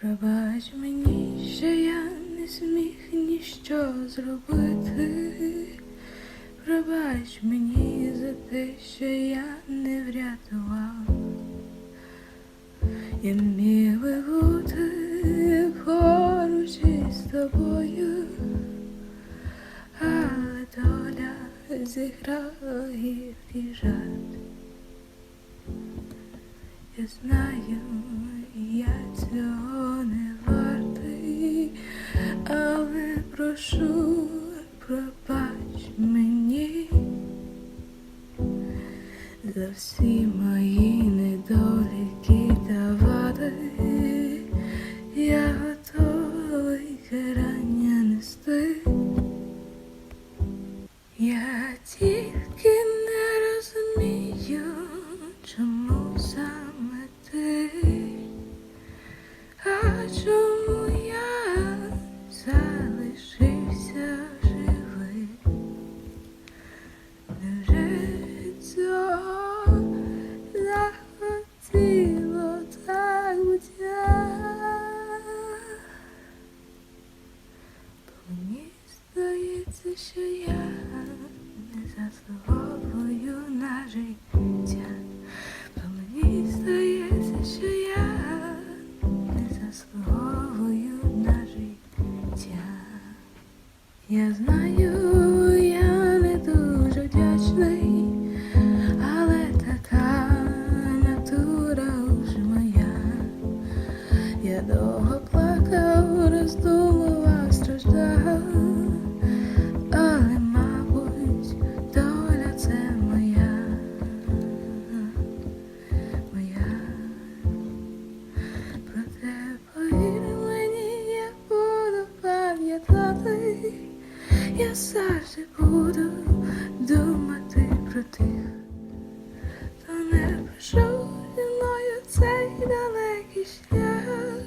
Пробач мені, що я не зміг ніщо зробити. Пробач мені за те, що я не врятував. Я міг би бути поруч із тобою, але доля зіграла гіркий жарт. Я знаю, прошу, пробач мені за всі мої недоліки та вади. Я готовий карання нести. Я тільки не розумію, чому що я не заслуговую на життя. Бо мені здається, що я не заслуговую на життя. Я знаю, я завжди буду думати про тих, хто не пройшов зі мною цей далекий шлях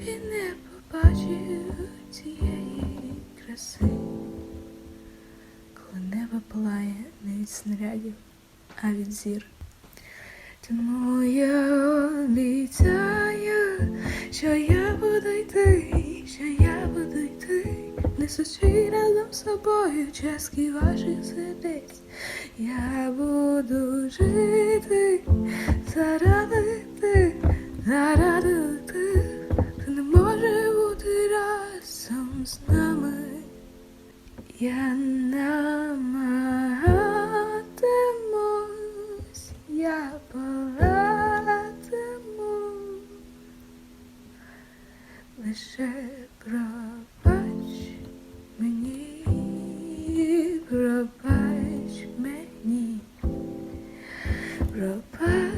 і не побачив цієї краси, коли небо палає не від снарядів, а від зір. Тому я обіцяю, що я несучи разом з собою частки ваших сердець. Я буду жити заради тих, заради тих, хто не може бути разом з нами. Я намагатимусь, я порадиму, лише пробач пробач мені, пробач